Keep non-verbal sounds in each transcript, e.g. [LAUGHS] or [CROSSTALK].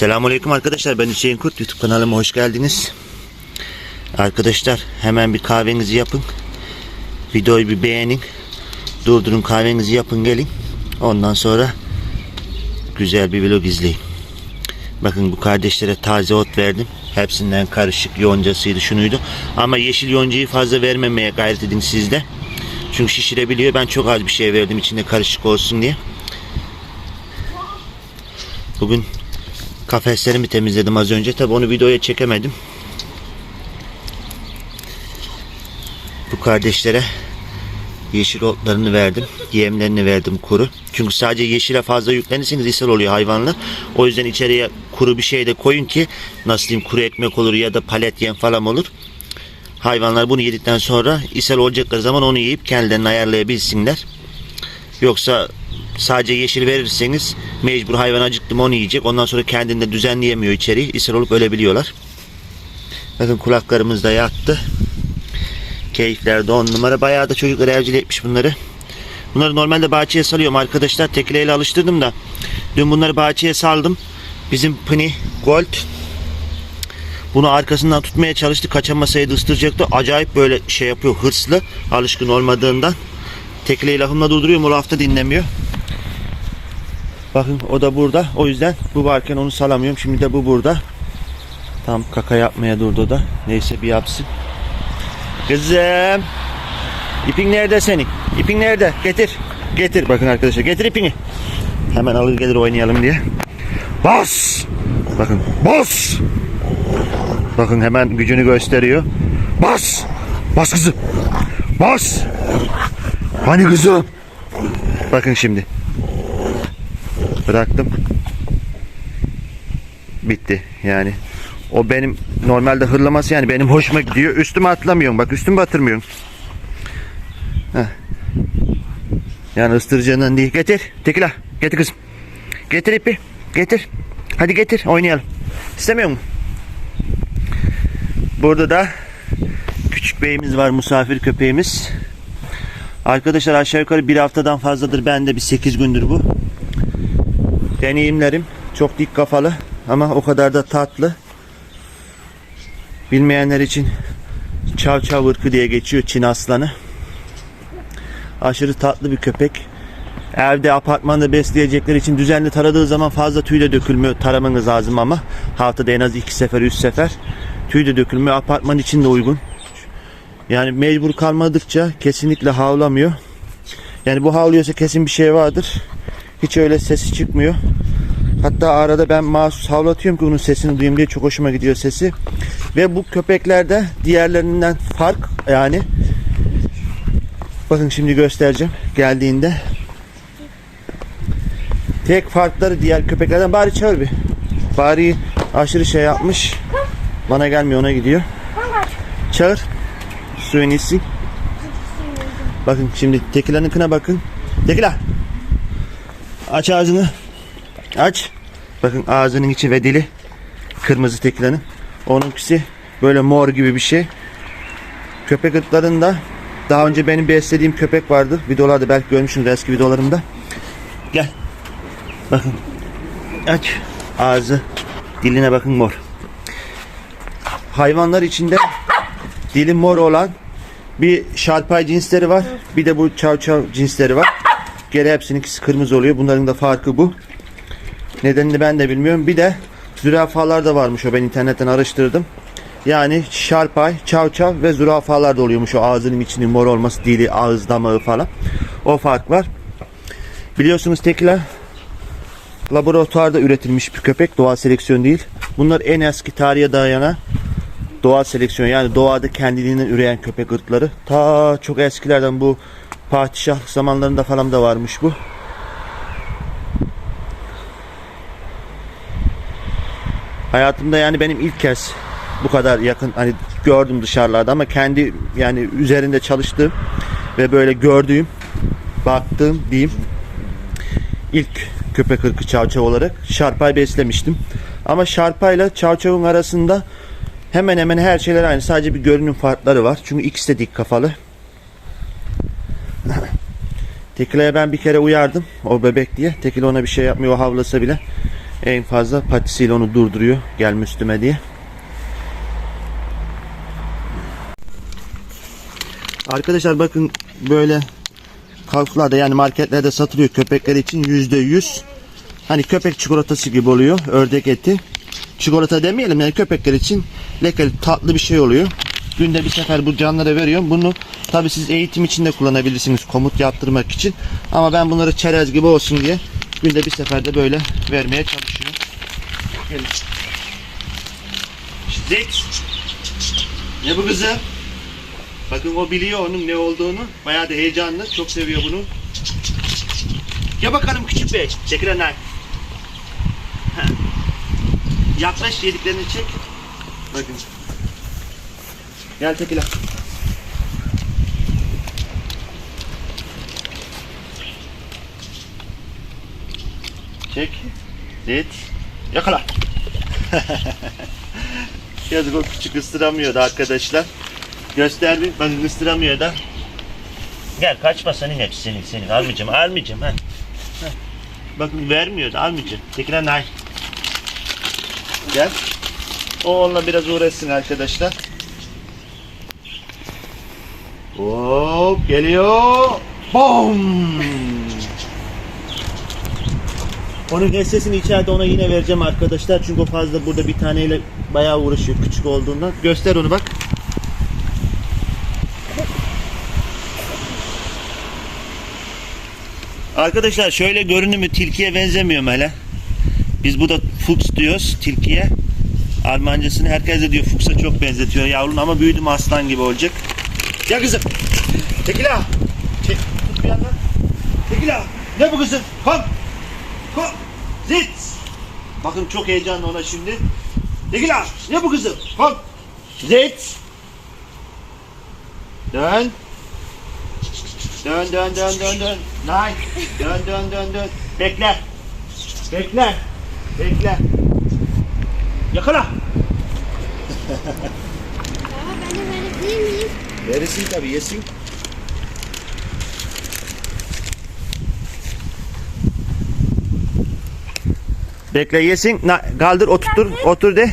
Selamünaleyküm arkadaşlar. Ben Hüseyin Kurt. YouTube kanalıma hoş geldiniz. Arkadaşlar hemen bir kahvenizi yapın. Videoyu bir beğenin. Durdurun kahvenizi yapın gelin. Ondan sonra güzel bir vlog izleyin. Bakın bu kardeşlere taze ot verdim. Hepsinden karışık yoncasıydı şunuydu. Ama yeşil yoncayı fazla vermemeye gayret edin sizde. Çünkü şişirebiliyor. Ben çok az bir şey verdim içinde karışık olsun diye. Bugün kafeslerimi temizledim az önce. Tabi onu videoya çekemedim. Bu kardeşlere yeşil otlarını verdim. Yemlerini verdim kuru. Çünkü sadece yeşile fazla yüklenirseniz ishal oluyor hayvanlar. O yüzden içeriye kuru bir şey de koyun ki nasıl diyeyim kuru ekmek olur ya da palet yem falan olur. Hayvanlar bunu yedikten sonra ishal olacakları zaman onu yiyip kendilerini ayarlayabilsinler. Yoksa sadece yeşil verirseniz mecbur hayvan acıktı mı onu yiyecek. Ondan sonra kendinde düzenleyemiyor içeriği. ishal olup ölebiliyorlar. Bakın kulaklarımız da yattı. Keyifler de on numara. Bayağı da çocuklar evcil etmiş bunları. Bunları normalde bahçeye salıyorum arkadaşlar. Tekileyle alıştırdım da. Dün bunları bahçeye saldım. Bizim Pini Gold bunu arkasından tutmaya çalıştı. Kaçamasaydı ısıracaktı. Acayip böyle şey yapıyor hırslı. Alışkın olmadığından. Tekleyi lafımla durduruyorum. O lafta dinlemiyor. Bakın o da burada. O yüzden bu varken onu salamıyorum. Şimdi de bu burada. Tam kaka yapmaya durdu da. Neyse bir yapsın. Kızım. İpin nerede senin? İpin nerede? Getir. Getir. Bakın arkadaşlar getir ipini. Hemen alır gelir oynayalım diye. Bas. Bakın bas. Bakın hemen gücünü gösteriyor. Bas. Bas kızım. Bas. Hani kızım? Bakın şimdi. Bıraktım. Bitti yani. O benim normalde hırlaması yani benim hoşuma gidiyor. Üstüme atlamıyorum. Bak üstüme batırmıyorum. Heh. Yani ıstıracağından değil. Getir. Tekila. Getir kızım. Getir ipi. Getir. Hadi getir. Oynayalım. İstemiyor musun? Burada da küçük beyimiz var. Misafir köpeğimiz. Arkadaşlar aşağı yukarı bir haftadan fazladır. Bende bir 8 gündür bu. Deneyimlerim çok dik kafalı ama o kadar da tatlı. Bilmeyenler için çav çav ırkı diye geçiyor Çin aslanı. Aşırı tatlı bir köpek. Evde apartmanda besleyecekler için düzenli taradığı zaman fazla tüy de dökülmüyor. Taramanız lazım ama haftada en az iki sefer, üç sefer tüy de dökülmüyor. Apartman için de uygun. Yani mecbur kalmadıkça kesinlikle havlamıyor. Yani bu havlıyorsa kesin bir şey vardır. Hiç öyle sesi çıkmıyor. Hatta arada ben mahsus havlatıyorum ki onun sesini duyayım diye çok hoşuma gidiyor sesi. Ve bu köpeklerde diğerlerinden fark yani bakın şimdi göstereceğim geldiğinde tek farkları diğer köpeklerden bari çağır bir. Bari aşırı şey yapmış. Bana gelmiyor ona gidiyor. Çağır. Suyun içsin. Bakın şimdi Tekila'nınkına bakın. Tekila. Aç ağzını. Aç. Bakın ağzının içi ve dili kırmızı Tekila'nın. Onunkisi böyle mor gibi bir şey. Köpek ırklarında daha önce benim beslediğim köpek vardı. Videolarda belki görmüşsünüz eski videolarımda. Gel. Bakın. Aç. Ağzı. Diline bakın mor. Hayvanlar içinde dili mor olan bir şarpay cinsleri var. Bir de bu çav çav cinsleri var. Geri hepsininkisi kırmızı oluyor. Bunların da farkı bu. Nedenini ben de bilmiyorum. Bir de zürafalar da varmış o ben internetten araştırdım. Yani şarpay, çav çav ve zürafalar da oluyormuş o ağzının içinin mor olması, dili, ağız damağı falan. O fark var. Biliyorsunuz tekila laboratuvarda üretilmiş bir köpek. Doğal seleksiyon değil. Bunlar en eski tarihe dayanan doğal seleksiyon yani doğada kendiliğinden üreyen köpek ırkları. Ta çok eskilerden bu padişahlık zamanlarında falan da varmış bu. Hayatımda yani benim ilk kez bu kadar yakın hani gördüm dışarılarda ama kendi yani üzerinde çalıştığım ve böyle gördüğüm baktığım diyeyim ilk köpek ırkı çavçav olarak şarpay beslemiştim. Ama şarpayla çavçavın arasında hemen hemen her şeyler aynı. Sadece bir görünüm farkları var. Çünkü ikisi de dik kafalı. Tekila'ya ben bir kere uyardım. O bebek diye. Tekila ona bir şey yapmıyor. Havlasa bile. En fazla patisiyle onu durduruyor gelme üstüme diye. Arkadaşlar bakın böyle kavuklarda yani marketlerde satılıyor köpekler için yüzde yüz. Hani köpek çikolatası gibi oluyor ördek eti. Çikolata demeyelim yani köpekler için lekeli tatlı bir şey oluyor. Günde bir sefer bu canlara veriyorum. Bunu tabi siz eğitim için de kullanabilirsiniz komut yaptırmak için. Ama ben bunları çerez gibi olsun diye günde bir seferde böyle vermeye çalışıyorum. Gelin. Zik. Ne bu kızım? Bakın o biliyor onun ne olduğunu. Bayağı da heyecanlı. Çok seviyor bunu. Ya bakalım küçük bey. Çekil. Heh. Yaklaş yediklerini çek. Bakın. Gel çekil lan. Çek. Zit. Yakala. [LAUGHS] Yazık o küçük ısıramıyordu arkadaşlar. Gösterdim. Bakın ısıramıyor da. Gel kaçma senin hepsi senin senin. Almayacağım almayacağım. Ha. Bakın vermiyordu almayacağım. Tekrar nay. Gel. O onunla biraz uğraşsın arkadaşlar. Hop geliyor. Bom. Onun hissesini içeride ona yine vereceğim arkadaşlar. Çünkü o fazla burada bir taneyle bayağı uğraşıyor küçük olduğundan. Göster onu bak. Arkadaşlar şöyle görünümü tilkiye benzemiyor mu hele? Biz burada Fuchs diyoruz tilkiye. Almancasını herkes de diyor Fuchs'a çok benzetiyor yavrun ama büyüdüm aslan gibi olacak. Ya kızım. Çekil ha. Çek. Tut bir yandan. Çekil ha. Ne bu kızım? Kom. Kom. Zit. Bakın çok heyecanlı ona şimdi. Çekil ha. Ne bu kızım? Kom. Zit. Dön. Dön dön dön dön dön. Nine. Dön dön dön dön. Bekle. Bekle. Bekle. Yakala. Baba ben de verebilir miyim? Verirsin tabii yesin. Bekle yesin. Na, kaldır oturtur. Otur de.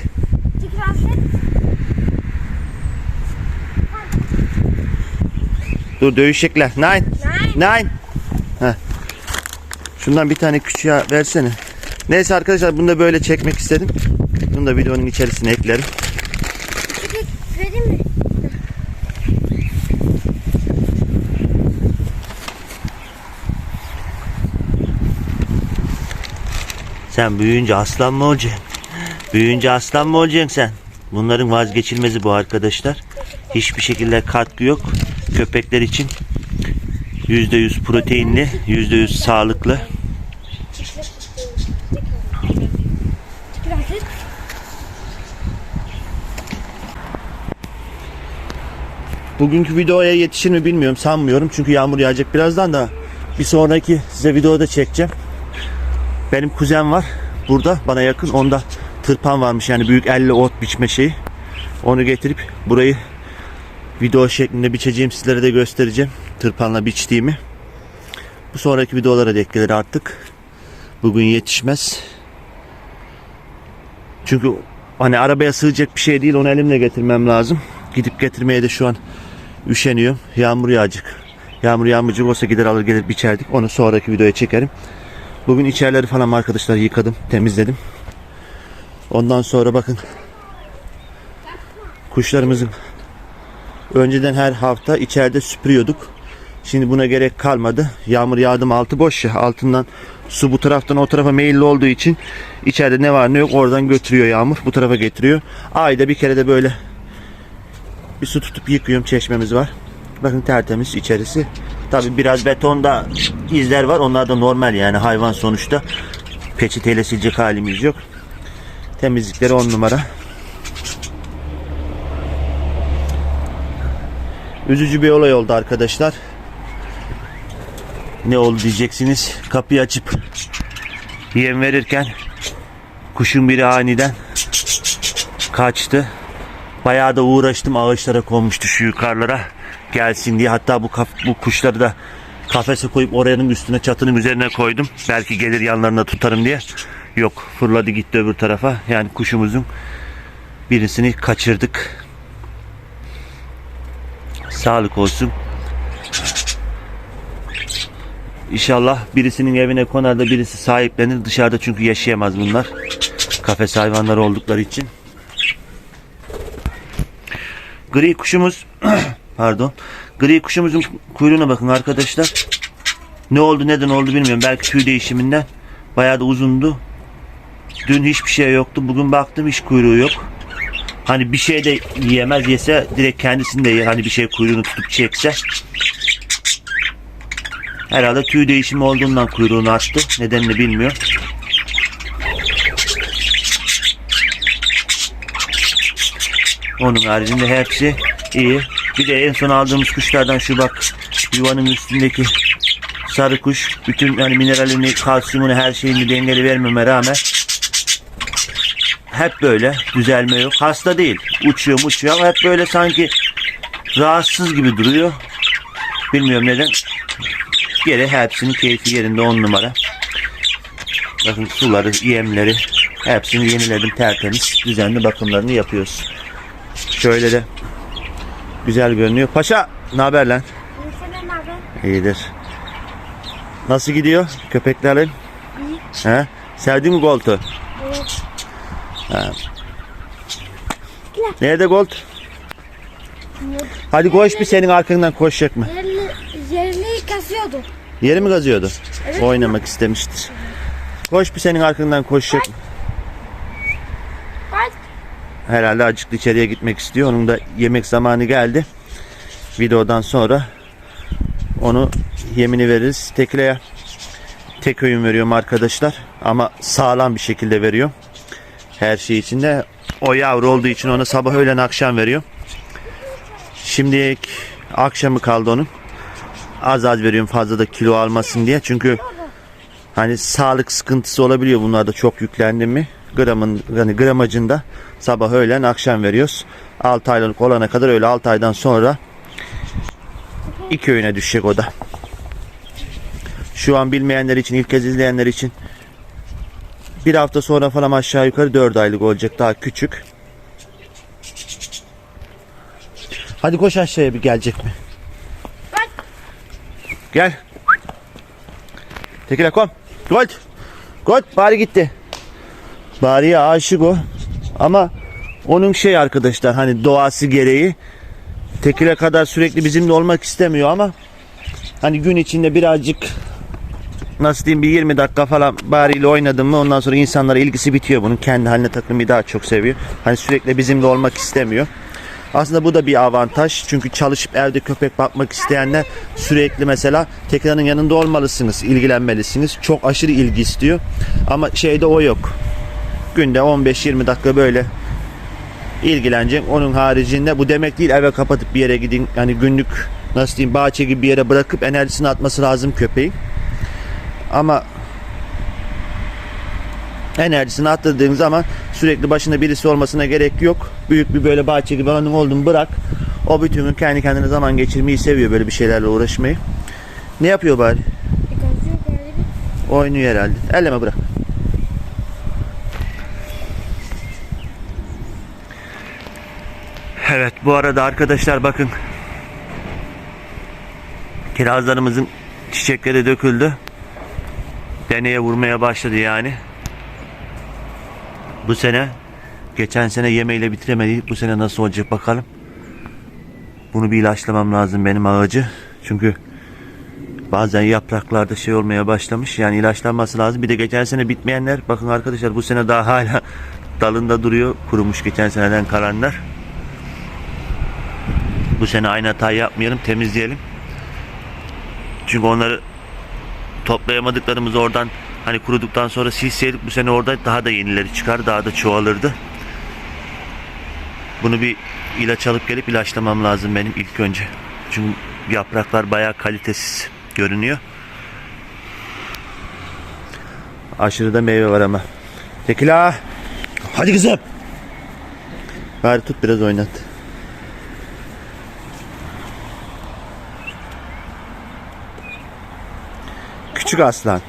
Dur dövüşecekler. Nine. Nine. Nine. Heh. Şundan bir tane küçüğe versene. Neyse arkadaşlar bunu da böyle çekmek istedim. Bunu da videonun içerisine eklerim. Sen büyüyünce aslan mı olacaksın? Büyüyünce aslan mı olacaksın sen? Bunların vazgeçilmezi bu arkadaşlar. Hiçbir şekilde katkı yok. Köpekler için %100 proteinli, %100 sağlıklı. Bugünkü videoya yetişir mi bilmiyorum sanmıyorum. Çünkü yağmur yağacak birazdan da bir sonraki size videoda çekeceğim. Benim kuzen var burada bana yakın. Onda tırpan varmış yani büyük elle ot biçme şeyi. Onu getirip burayı video şeklinde biçeceğim sizlere de göstereceğim. Tırpanla biçtiğimi. Bu sonraki videolara denk gelir artık. Bugün yetişmez. Çünkü hani arabaya sığacak bir şey değil onu elimle getirmem lazım. Gidip getirmeye de şu an üşeniyorum. Yağmur yağacak. Yağmur yağmayacak olsa gider alır gelir biçerdik. Onu sonraki videoya çekerim. Bugün içerileri falan arkadaşlar yıkadım, temizledim. Ondan sonra bakın kuşlarımızın önceden her hafta içeride süpürüyorduk. Şimdi buna gerek kalmadı. Yağmur yağdı mı altı boş ya. Altından su bu taraftan o tarafa meyilli olduğu için içeride ne var ne yok oradan götürüyor yağmur. Bu tarafa getiriyor. Ayda bir kere de böyle bir su tutup yıkıyorum. Çeşmemiz var. Bakın tertemiz içerisi. Tabi biraz betonda izler var. Onlar da normal yani hayvan sonuçta. Peçeteyle silecek halimiz yok. Temizlikleri on numara. Üzücü bir olay oldu arkadaşlar. Ne oldu diyeceksiniz. Kapıyı açıp yem verirken kuşun biri aniden kaçtı. Bayağı da uğraştım ağaçlara konmuştu şu yukarılara gelsin diye. Hatta bu bu kuşları da kafese koyup oranın üstüne çatının üzerine koydum. Belki gelir yanlarına tutarım diye. yok fırladı gitti öbür tarafa. Yani kuşumuzun birisini kaçırdık. Sağlık olsun. İnşallah birisinin evine konar da birisi sahiplenir. Dışarıda çünkü yaşayamaz bunlar. Kafes hayvanları oldukları için. Gri kuşumuz [CLEARS THROAT] pardon. Gri kuşumuzun kuyruğuna bakın arkadaşlar. Ne oldu neden oldu bilmiyorum. Belki tüy değişiminden. Bayağı da uzundu. Dün hiçbir şey yoktu. Bugün baktım hiç kuyruğu yok. Hani bir şey de yiyemez yese direkt kendisini de yer. Hani bir şey kuyruğunu tutup çekse. Herhalde tüy değişimi olduğundan kuyruğunu açtı. Nedenini bilmiyor. Onun haricinde hepsi iyi. Bir de en son aldığımız kuşlardan şu bak yuvanın üstündeki sarı kuş bütün yani mineralini, kalsiyumunu, her şeyini dengeli vermeme rağmen hep böyle düzelme yok. Hasta değil. Uçuyor uçuyor ama hep böyle sanki rahatsız gibi duruyor. Bilmiyorum neden. Geri hepsinin keyfi yerinde on numara. Bakın suları, yemleri hepsini yeniledim tertemiz. Düzenli bakımlarını yapıyoruz. Şöyle de güzel görünüyor. Paşa ne haber lan? İyidir. Nasıl gidiyor köpeklerin? İyi. He? Sevdin mi Golt'u? Evet. Nerede Golt? Hadi koş bir senin arkandan koşacak mı? Yerli, yerini kasıyordu. Yeri mi kazıyordu? Evet. Oynamak istemiştir. Koş bir senin arkandan koşacak mı? Herhalde acıklı içeriye gitmek istiyor. Onun da yemek zamanı geldi. Videodan sonra onu yemini veririz. Tekle'ye tek öğün veriyorum arkadaşlar. Ama sağlam bir şekilde veriyorum. Her şey içinde. O yavru olduğu için ona sabah öğlen akşam veriyorum. Şimdilik akşamı kaldı onun. Az az veriyorum fazla da kilo almasın diye. Çünkü hani sağlık sıkıntısı olabiliyor bunlarda çok yüklendi mi? Gramın yani gramajında sabah öğlen akşam veriyoruz. 6 aylık olana kadar öyle 6 aydan sonra iki öğüne düşecek o da. Şu an bilmeyenler için, ilk kez izleyenler için bir hafta sonra falan aşağı yukarı 4 aylık olacak. Daha küçük. Hadi koş aşağıya bir gelecek mi? Gel. Tekile kom. Gold. Gold bari gitti. Bari'ye aşık o. Ama onun şey arkadaşlar hani doğası gereği Tekile kadar sürekli bizimle olmak istemiyor ama hani gün içinde birazcık nasıl diyeyim bir 20 dakika falan bariyle oynadım mı ondan sonra insanlara ilgisi bitiyor bunun. Kendi haline takılmayı daha çok seviyor. Hani sürekli bizimle olmak istemiyor. Aslında bu da bir avantaj. Çünkü çalışıp evde köpek bakmak isteyenler sürekli mesela Tekilan'ın yanında olmalısınız, ilgilenmelisiniz. Çok aşırı ilgi istiyor. Ama şeyde o yok. Günde 15-20 dakika böyle ilgilenecek. Onun haricinde bu demek değil eve kapatıp bir yere gidin. Yani günlük nasıl diyeyim bahçe gibi bir yere bırakıp enerjisini atması lazım köpeğin. Ama enerjisini attırdığın zaman sürekli başında birisi olmasına gerek yok. Büyük bir böyle bahçe gibi alanın olduğunu bırak. O bütün gün kendi kendine zaman geçirmeyi seviyor böyle bir şeylerle uğraşmayı. Ne yapıyor bari? Oynuyor herhalde. Elleme bırak. Evet bu arada arkadaşlar bakın. Kirazlarımızın çiçekleri döküldü. Deneye vurmaya başladı yani. Bu sene geçen sene yemeğiyle bitiremedik. Bu sene nasıl olacak bakalım. Bunu bir ilaçlamam lazım benim ağacı. Çünkü bazen yapraklarda şey olmaya başlamış. Yani ilaçlanması lazım. Bir de geçen sene bitmeyenler bakın arkadaşlar bu sene daha hala dalında duruyor. Kurumuş geçen seneden kalanlar. Bu sene aynı hatayı yapmayalım. Temizleyelim. Çünkü onları toplayamadıklarımız oradan hani kuruduktan sonra silseydik bu sene orada daha da yenileri çıkar. Daha da çoğalırdı. Bunu bir ilaç alıp gelip ilaçlamam lazım benim ilk önce. Çünkü yapraklar bayağı kalitesiz görünüyor. Aşırı da meyve var ama. Tekila. Hadi kızım. Bari tut biraz oynat. küçük aslan.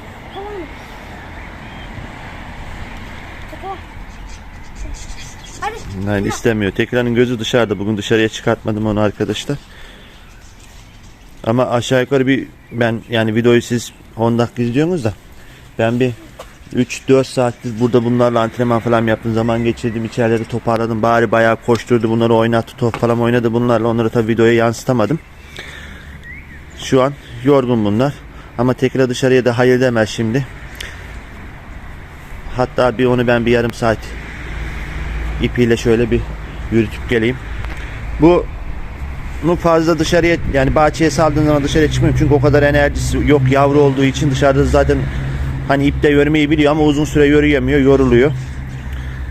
Hayır istemiyor. Tekranın gözü dışarıda. Bugün dışarıya çıkartmadım onu arkadaşlar. Ama aşağı yukarı bir ben yani videoyu siz 10 dakika izliyorsunuz da ben bir 3-4 saattir burada bunlarla antrenman falan yaptım. Zaman geçirdim. içerileri toparladım. Bari bayağı koşturdu. Bunları oynattı. Top falan oynadı bunlarla. Onları tabii videoya yansıtamadım. Şu an yorgun bunlar. Ama tekrar dışarıya da hayır demez şimdi. Hatta bir onu ben bir yarım saat ipiyle şöyle bir yürütüp geleyim. Bu bunu fazla dışarıya yani bahçeye saldığın zaman dışarıya çıkmıyorum çünkü o kadar enerjisi yok yavru olduğu için dışarıda zaten hani ipte yürümeyi biliyor ama uzun süre yürüyemiyor yoruluyor.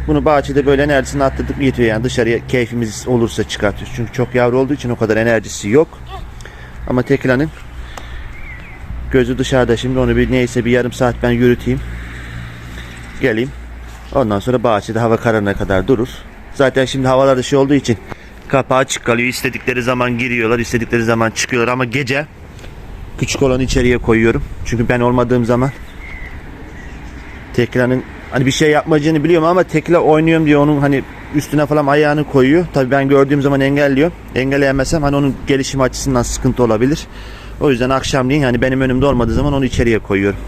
Bunu bahçede böyle enerjisini attırdık yetiyor yani dışarıya keyfimiz olursa çıkartıyoruz. Çünkü çok yavru olduğu için o kadar enerjisi yok. Ama Tekla'nın gözü dışarıda şimdi onu bir neyse bir yarım saat ben yürüteyim. Geleyim. Ondan sonra bahçede hava kararına kadar durur. Zaten şimdi havalar şey olduğu için kapağı açık kalıyor. İstedikleri zaman giriyorlar, istedikleri zaman çıkıyorlar ama gece küçük olanı içeriye koyuyorum. Çünkü ben olmadığım zaman Tekla'nın hani bir şey yapmayacağını biliyorum ama Tekla oynuyorum diye onun hani üstüne falan ayağını koyuyor. Tabii ben gördüğüm zaman engelliyor. Engelleyemezsem hani onun gelişim açısından sıkıntı olabilir. O yüzden akşamleyin hani benim önümde olmadığı zaman onu içeriye koyuyorum.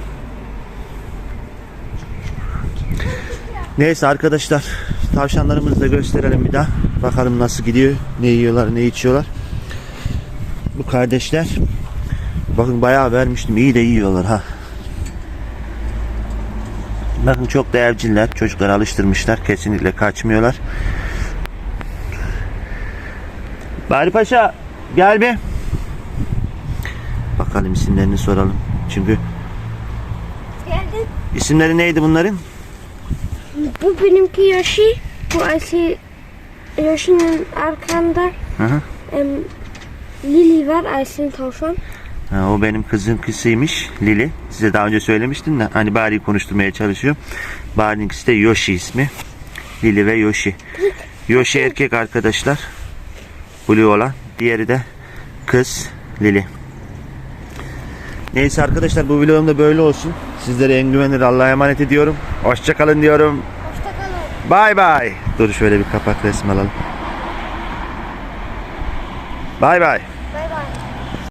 Neyse arkadaşlar tavşanlarımızı da gösterelim bir daha. Bakalım nasıl gidiyor. Ne yiyorlar ne içiyorlar. Bu kardeşler bakın bayağı vermiştim. iyi de yiyorlar ha. Bakın çok da evciller. Çocukları alıştırmışlar. Kesinlikle kaçmıyorlar. Bari Paşa gel bir. Bakalım isimlerini soralım. Çünkü Geldim. isimleri neydi bunların? Bu benimki Yoshi. Bu Ayşe Yoshi'nin arkanda Hı hı. em, Lily var. Ayşe'nin tavşan. Ha, o benim kızın kızıymış Lili. Size daha önce söylemiştim de hani Bari'yi konuşturmaya çalışıyorum. Bari'ninkisi de Yoshi ismi. Lili ve Yoshi. Yoshi erkek arkadaşlar. Blue olan. Diğeri de kız Lili. Neyse arkadaşlar bu vlogum da böyle olsun. Sizlere en güvenilir Allah'a emanet ediyorum. Hoşçakalın diyorum. Hoşçakalın. Bay bay. Dur şöyle bir kapak resmi alalım. Bay bay.